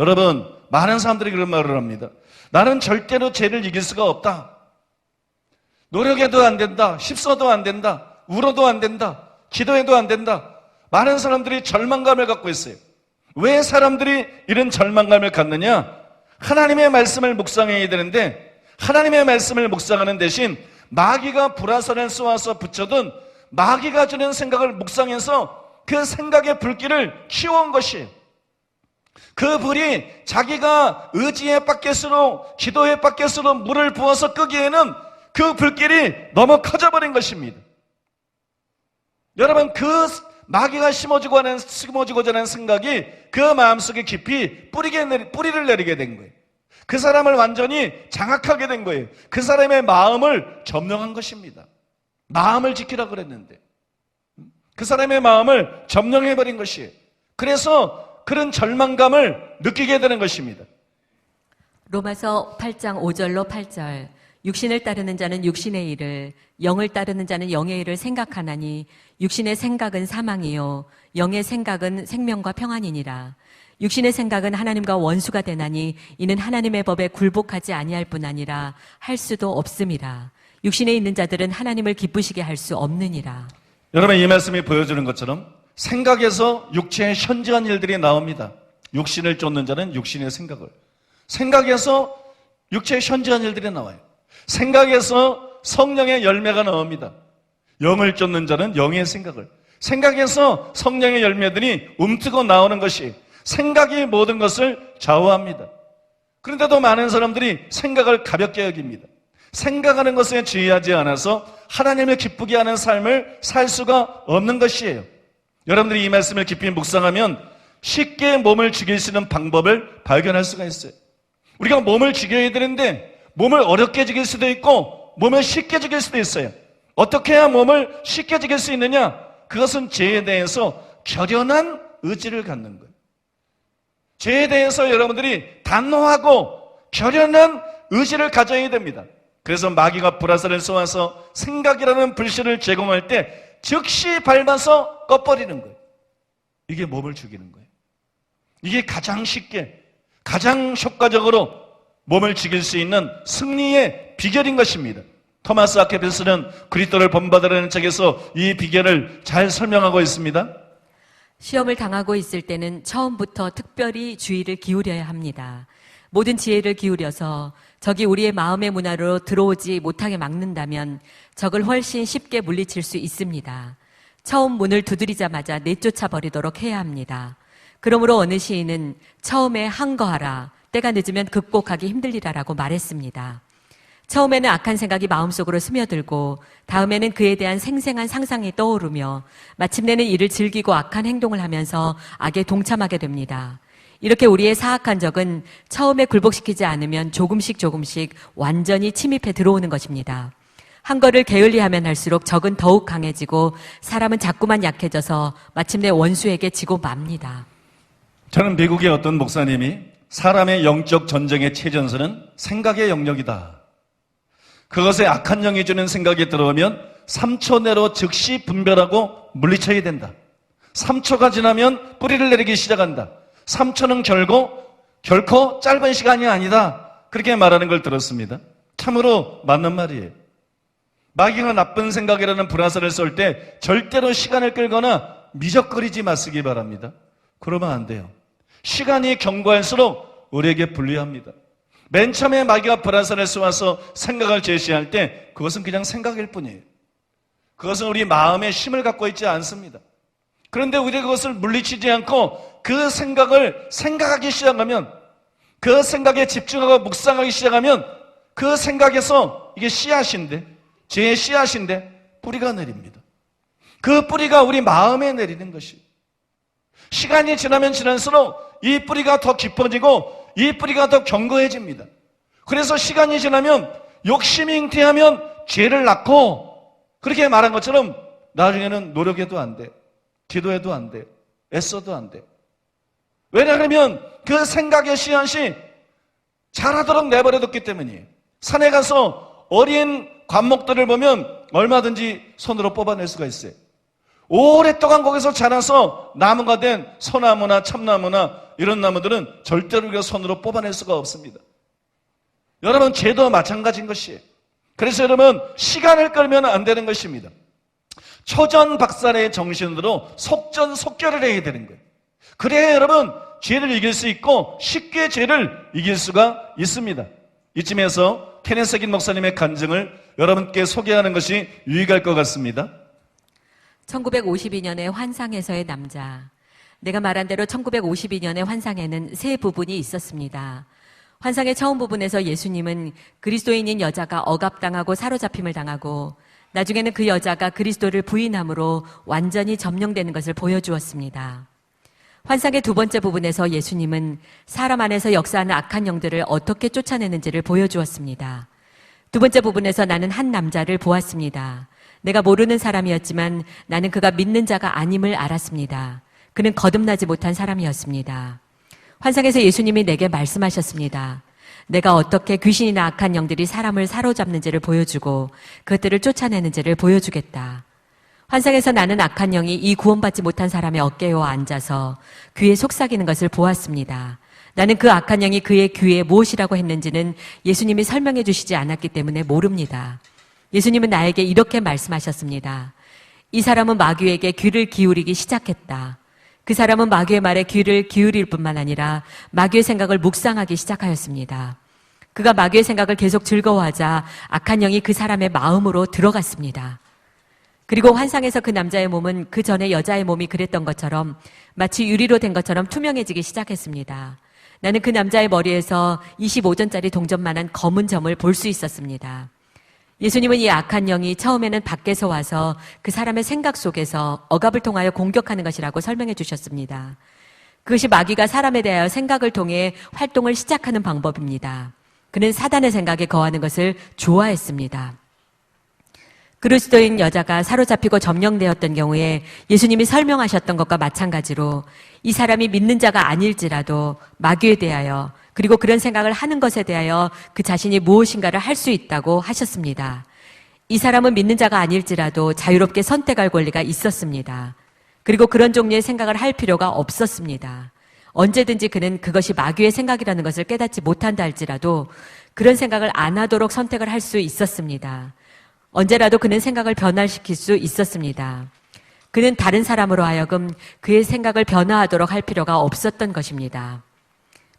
여러분, 많은 사람들이 그런 말을 합니다. 나는 절대로 죄를 이길 수가 없다. 노력해도 안 된다. 힘써도 안 된다. 울어도 안 된다. 기도해도 안 된다. 많은 사람들이 절망감을 갖고 있어요. 왜 사람들이 이런 절망감을 갖느냐? 하나님의 말씀을 묵상해야 되는데 하나님의 말씀을 묵상하는 대신 마귀가 불화선을 쏘아서 붙여둔 마귀가 주는 생각을 묵상해서 그 생각의 불길을 키워온 것이에요. 그 불이 자기가 의지의 바켓으로 기도의 바켓으로 물을 부어서 끄기에는 그 불길이 너무 커져버린 것입니다. 여러분 그 마귀가 심어주고 하는 심어주고자 하는 생각이 그 마음속에 깊이 뿌리게 내리, 뿌리를 내리게 된 거예요. 그 사람을 완전히 장악하게 된 거예요. 그 사람의 마음을 점령한 것입니다. 마음을 지키라 그랬는데 그 사람의 마음을 점령해 버린 것이에요. 그래서 그런 절망감을 느끼게 되는 것입니다. 로마서 8장 5절로 8절. 육신을 따르는 자는 육신의 일을 영을 따르는 자는 영의 일을 생각하나니 육신의 생각은 사망이요 영의 생각은 생명과 평안이니라. 육신의 생각은 하나님과 원수가 되나니 이는 하나님의 법에 굴복하지 아니할 뿐 아니라 할 수도 없음이라. 육신에 있는 자들은 하나님을 기쁘시게 할 수 없느니라. 여러분 이 말씀이 보여주는 것처럼 생각에서 육체의 현저한 일들이 나옵니다. 육신을 쫓는 자는 육신의 생각을 생각에서 육체의 현저한 일들이 나와요. 생각에서 성령의 열매가 나옵니다. 영을 쫓는 자는 영의 생각을 생각에서 성령의 열매들이 움트고 나오는 것이 생각이 모든 것을 좌우합니다. 그런데도 많은 사람들이 생각을 가볍게 여깁니다. 생각하는 것에 주의하지 않아서 하나님을 기쁘게 하는 삶을 살 수가 없는 것이에요. 여러분들이 이 말씀을 깊이 묵상하면 쉽게 몸을 죽일 수 있는 방법을 발견할 수가 있어요. 우리가 몸을 죽여야 되는데 몸을 어렵게 죽일 수도 있고 몸을 쉽게 죽일 수도 있어요. 어떻게 해야 몸을 쉽게 죽일 수 있느냐? 그것은 죄에 대해서 결연한 의지를 갖는 거예요. 죄에 대해서 여러분들이 단호하고 결연한 의지를 가져야 됩니다. 그래서 마귀가 불화살을 쏘아서 생각이라는 불씨를 제공할 때 즉시 밟아서 꺼버리는 거예요. 이게 몸을 죽이는 거예요. 이게 가장 쉽게, 가장 효과적으로 몸을 죽일 수 있는 승리의 비결인 것입니다. 토마스 아케필스는 그리스도를 본받으라는 책에서 이 비결을 잘 설명하고 있습니다. 시험을 당하고 있을 때는 처음부터 특별히 주의를 기울여야 합니다. 모든 지혜를 기울여서 적이 우리의 마음의 문화로 들어오지 못하게 막는다면 적을 훨씬 쉽게 물리칠 수 있습니다. 처음 문을 두드리자마자 내쫓아 버리도록 해야 합니다. 그러므로 어느 시인은 처음에 항거하라, 때가 늦으면 극복하기 힘들리라라고 말했습니다. 처음에는 악한 생각이 마음속으로 스며들고 다음에는 그에 대한 생생한 상상이 떠오르며 마침내는 이를 즐기고 악한 행동을 하면서 악에 동참하게 됩니다. 이렇게 우리의 사악한 적은 처음에 굴복시키지 않으면 조금씩 조금씩 완전히 침입해 들어오는 것입니다. 한 거를 게을리하면 할수록 적은 더욱 강해지고 사람은 자꾸만 약해져서 마침내 원수에게 지고 맙니다. 저는 미국의 어떤 목사님이 사람의 영적 전쟁의 최전선은 생각의 영역이다. 그것에 악한 영이 주는 생각이 들어오면 3초 내로 즉시 분별하고 물리쳐야 된다. 3초가 지나면 뿌리를 내리기 시작한다. 3초는 결고 결코 짧은 시간이 아니다. 그렇게 말하는 걸 들었습니다. 참으로 맞는 말이에요. 마귀가 나쁜 생각이라는 불화살을 쏠 때 절대로 시간을 끌거나 미적거리지 마시기 바랍니다. 그러면 안 돼요. 시간이 경과할수록 우리에게 불리합니다. 맨 처음에 마귀가 불화살을 쏘아서 생각을 제시할 때 그것은 그냥 생각일 뿐이에요. 그것은 우리 마음에 힘을 갖고 있지 않습니다. 그런데 우리가 그것을 물리치지 않고 그 생각을 생각하기 시작하면 그 생각에 집중하고 묵상하기 시작하면 그 생각에서 이게 씨앗인데 죄의 씨앗인데 뿌리가 내립니다. 그 뿌리가 우리 마음에 내리는 것이 시간이 지나면 지날수록 이 뿌리가 더 깊어지고 이 뿌리가 더 견고해집니다. 그래서 시간이 지나면 욕심이 잉태하면 죄를 낳고 그렇게 말한 것처럼 나중에는 노력해도 안 돼. 기도해도 안 돼. 애써도 안 돼. 왜냐하면 그 생각의 씨앗이 자라도록 내버려뒀기 때문이에요. 산에 가서 어린 관목들을 보면 얼마든지 손으로 뽑아낼 수가 있어요. 오랫동안 거기서 자라서 나무가 된 소나무나 참나무나 이런 나무들은 절대로 우리가 손으로 뽑아낼 수가 없습니다. 여러분, 죄도 마찬가지인 것이에요. 그래서 여러분, 시간을 끌면 안 되는 것입니다. 초전박살의 정신으로 속전속결을 해야 되는 거예요. 그래야 여러분, 죄를 이길 수 있고 쉽게 죄를 이길 수가 있습니다. 이쯤에서 케네스긴 목사님의 간증을 여러분께 소개하는 것이 유익할 것 같습니다. 1952년의 환상에서의 남자. 내가 말한 대로 1952년의 환상에는 세 부분이 있었습니다. 환상의 처음 부분에서 예수님은 그리스도인인 여자가 억압당하고 사로잡힘을 당하고 나중에는 그 여자가 그리스도를 부인함으로 완전히 점령되는 것을 보여주었습니다. 환상의 두 번째 부분에서 예수님은 사람 안에서 역사하는 악한 영들을 어떻게 쫓아내는지를 보여주었습니다. 두 번째 부분에서 나는 한 남자를 보았습니다. 내가 모르는 사람이었지만 나는 그가 믿는 자가 아님을 알았습니다. 그는 거듭나지 못한 사람이었습니다. 환상에서 예수님이 내게 말씀하셨습니다. 내가 어떻게 귀신이나 악한 영들이 사람을 사로잡는지를 보여주고 그것들을 쫓아내는지를 보여주겠다. 환상에서 나는 악한 영이 이 구원받지 못한 사람의 어깨에 앉아서 귀에 속삭이는 것을 보았습니다. 나는 그 악한 영이 그의 귀에 무엇이라고 했는지는 예수님이 설명해 주시지 않았기 때문에 모릅니다. 예수님은 나에게 이렇게 말씀하셨습니다. 이 사람은 마귀에게 귀를 기울이기 시작했다. 그 사람은 마귀의 말에 귀를 기울일 뿐만 아니라 마귀의 생각을 묵상하기 시작하였습니다. 그가 마귀의 생각을 계속 즐거워하자 악한 영이 그 사람의 마음으로 들어갔습니다. 그리고 환상에서 그 남자의 몸은 그 전에 여자의 몸이 그랬던 것처럼 마치 유리로 된 것처럼 투명해지기 시작했습니다. 나는 그 남자의 머리에서 25전짜리 동전만한 검은 점을 볼 수 있었습니다. 예수님은 이 악한 영이 처음에는 밖에서 와서 그 사람의 생각 속에서 억압을 통하여 공격하는 것이라고 설명해 주셨습니다. 그것이 마귀가 사람에 대하여 생각을 통해 활동을 시작하는 방법입니다. 그는 사단의 생각에 거하는 것을 좋아했습니다. 그리스도인 여자가 사로잡히고 점령되었던 경우에 예수님이 설명하셨던 것과 마찬가지로 이 사람이 믿는 자가 아닐지라도 마귀에 대하여 그리고 그런 생각을 하는 것에 대하여 그 자신이 무엇인가를 할 수 있다고 하셨습니다. 이 사람은 믿는 자가 아닐지라도 자유롭게 선택할 권리가 있었습니다. 그리고 그런 종류의 생각을 할 필요가 없었습니다. 언제든지 그는 그것이 마귀의 생각이라는 것을 깨닫지 못한다 할지라도 그런 생각을 안 하도록 선택을 할 수 있었습니다. 언제라도 그는 생각을 변화시킬 수 있었습니다. 그는 다른 사람으로 하여금 그의 생각을 변화하도록 할 필요가 없었던 것입니다.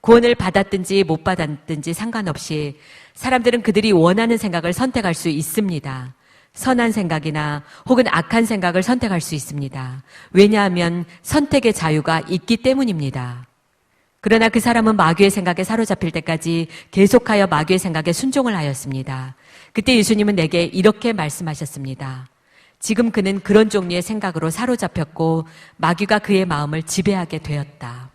구원을 받았든지 못 받았든지 상관없이 사람들은 그들이 원하는 생각을 선택할 수 있습니다. 선한 생각이나 혹은 악한 생각을 선택할 수 있습니다. 왜냐하면 선택의 자유가 있기 때문입니다. 그러나 그 사람은 마귀의 생각에 사로잡힐 때까지 계속하여 마귀의 생각에 순종을 하였습니다. 그때 예수님은 내게 이렇게 말씀하셨습니다. 지금 그는 그런 종류의 생각으로 사로잡혔고 마귀가 그의 마음을 지배하게 되었다.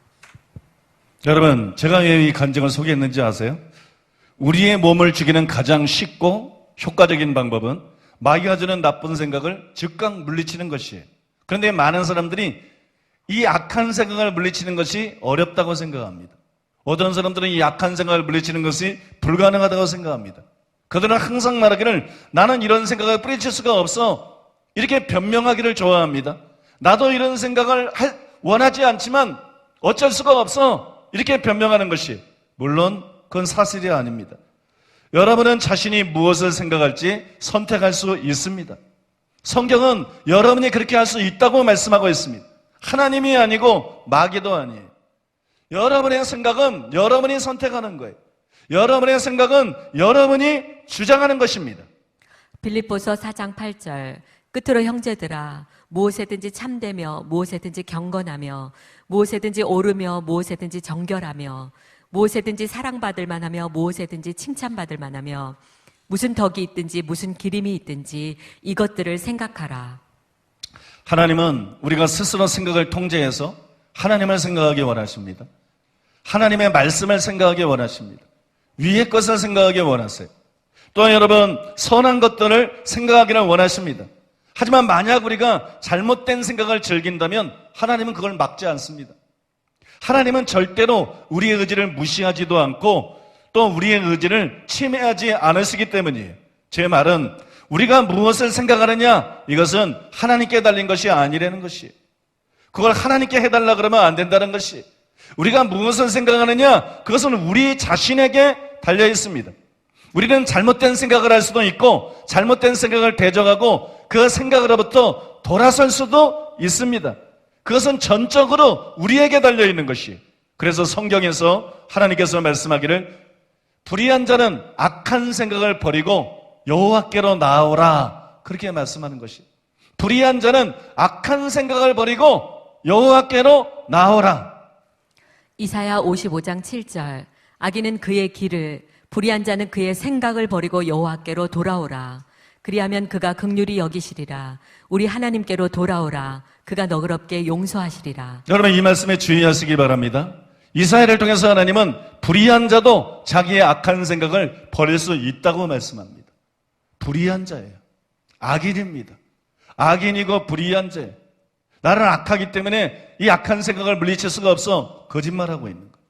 여러분, 제가 왜 이 간증을 소개했는지 아세요? 우리의 몸을 죽이는 가장 쉽고 효과적인 방법은 마귀가 주는 나쁜 생각을 즉각 물리치는 것이에요. 그런데 많은 사람들이 이 악한 생각을 물리치는 것이 어렵다고 생각합니다. 어떤 사람들은 이 악한 생각을 물리치는 것이 불가능하다고 생각합니다. 그들은 항상 말하기를 나는 이런 생각을 뿌리칠 수가 없어. 이렇게 변명하기를 좋아합니다. 나도 이런 생각을 할- 원하지 않지만 어쩔 수가 없어. 이렇게 변명하는 것이 물론 그건 사실이 아닙니다. 여러분은 자신이 무엇을 생각할지 선택할 수 있습니다. 성경은 여러분이 그렇게 할 수 있다고 말씀하고 있습니다. 하나님이 아니고 마귀도 아니에요. 여러분의 생각은 여러분이 선택하는 거예요. 여러분의 생각은 여러분이 주장하는 것입니다. 빌립보서 4장 8절 끝으로 형제들아 무엇에든지 참되며 무엇에든지 경건하며 무엇에든지 오르며 무엇에든지 정결하며 무엇에든지 사랑받을 만하며 무엇에든지 칭찬받을 만하며 무슨 덕이 있든지 무슨 기림이 있든지 이것들을 생각하라. 하나님은 우리가 스스로 생각을 통제해서 하나님을 생각하기 원하십니다. 하나님의 말씀을 생각하기 원하십니다. 위의 것을 생각하기 원하세요. 또한 여러분, 선한 것들을 생각하기를 원하십니다. 하지만 만약 우리가 잘못된 생각을 즐긴다면 하나님은 그걸 막지 않습니다. 하나님은 절대로 우리의 의지를 무시하지도 않고 또 우리의 의지를 침해하지 않으시기 때문이에요. 제 말은 우리가 무엇을 생각하느냐 이것은 하나님께 달린 것이 아니라는 것이에요. 그걸 하나님께 해달라 그러면 안 된다는 것이 우리가 무엇을 생각하느냐? 그것은 우리 자신에게 달려 있습니다. 우리는 잘못된 생각을 할 수도 있고, 잘못된 생각을 대적하고, 그 생각으로부터 돌아설 수도 있습니다. 그것은 전적으로 우리에게 달려 있는 것이. 그래서 성경에서 하나님께서 말씀하기를 불의한 자는 악한 생각을 버리고 여호와께로 나오라 그렇게 말씀하는 것이. 불의한 자는 악한 생각을 버리고 여호와께로 나오라. 이사야 55장 7절 악인은 그의 길을 불의한 자는 그의 생각을 버리고 여호와께로 돌아오라 그리하면 그가 극률이 여기시리라 우리 하나님께로 돌아오라 그가 너그럽게 용서하시리라 여러분 이 말씀에 주의하시기 바랍니다. 이스라엘을 통해서 하나님은 불의한 자도 자기의 악한 생각을 버릴 수 있다고 말씀합니다. 불의한 자예요. 악인입니다. 악인이고 불의한 자예요. 나는 악하기 때문에 이 악한 생각을 물리칠 수가 없어 거짓말하고 있는 거예요.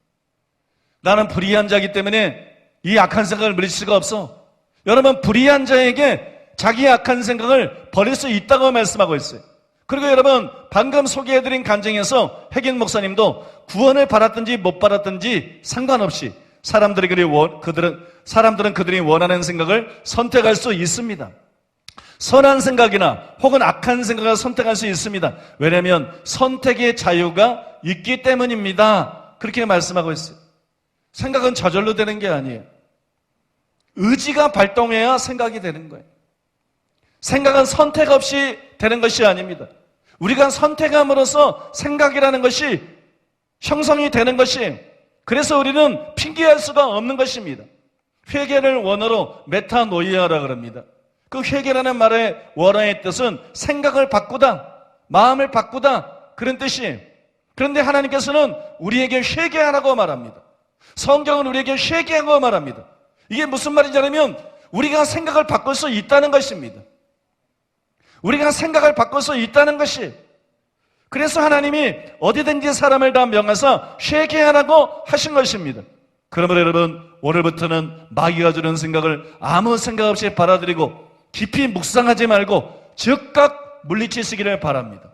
나는 불의한 자이기 때문에 이 악한 생각을 물리칠 수가 없어. 여러분 불의한 자에게 자기의 악한 생각을 버릴 수 있다고 말씀하고 있어요. 그리고 여러분 방금 소개해드린 간증에서 핵인 목사님도 구원을 받았든지 못 받았든지 상관없이 사람들이 그리 원, 그들은 사람들은 그들이 원하는 생각을 선택할 수 있습니다. 선한 생각이나 혹은 악한 생각을 선택할 수 있습니다. 왜냐하면 선택의 자유가 있기 때문입니다. 그렇게 말씀하고 있어요. 생각은 저절로 되는 게 아니에요. 의지가 발동해야 생각이 되는 거예요. 생각은 선택 없이 되는 것이 아닙니다. 우리가 선택함으로써 생각이라는 것이 형성이 되는 것이 그래서 우리는 핑계할 수가 없는 것입니다. 회개를 원어로 메타노이아라 그럽니다. 그 회개라는 말의 원어의 뜻은 생각을 바꾸다, 마음을 바꾸다 그런 뜻이에요. 그런데 하나님께서는 우리에게 회개하라고 말합니다. 성경은 우리에게 회개하고 말합니다. 이게 무슨 말이냐면 우리가 생각을 바꿀 수 있다는 것입니다. 우리가 생각을 바꿀 수 있다는 것이 그래서 하나님이 어디든지 사람을 다 명하사 회개하라고 하신 것입니다. 그러므로 여러분 오늘부터는 마귀가 주는 생각을 아무 생각 없이 받아들이고 깊이 묵상하지 말고 즉각 물리치시기를 바랍니다.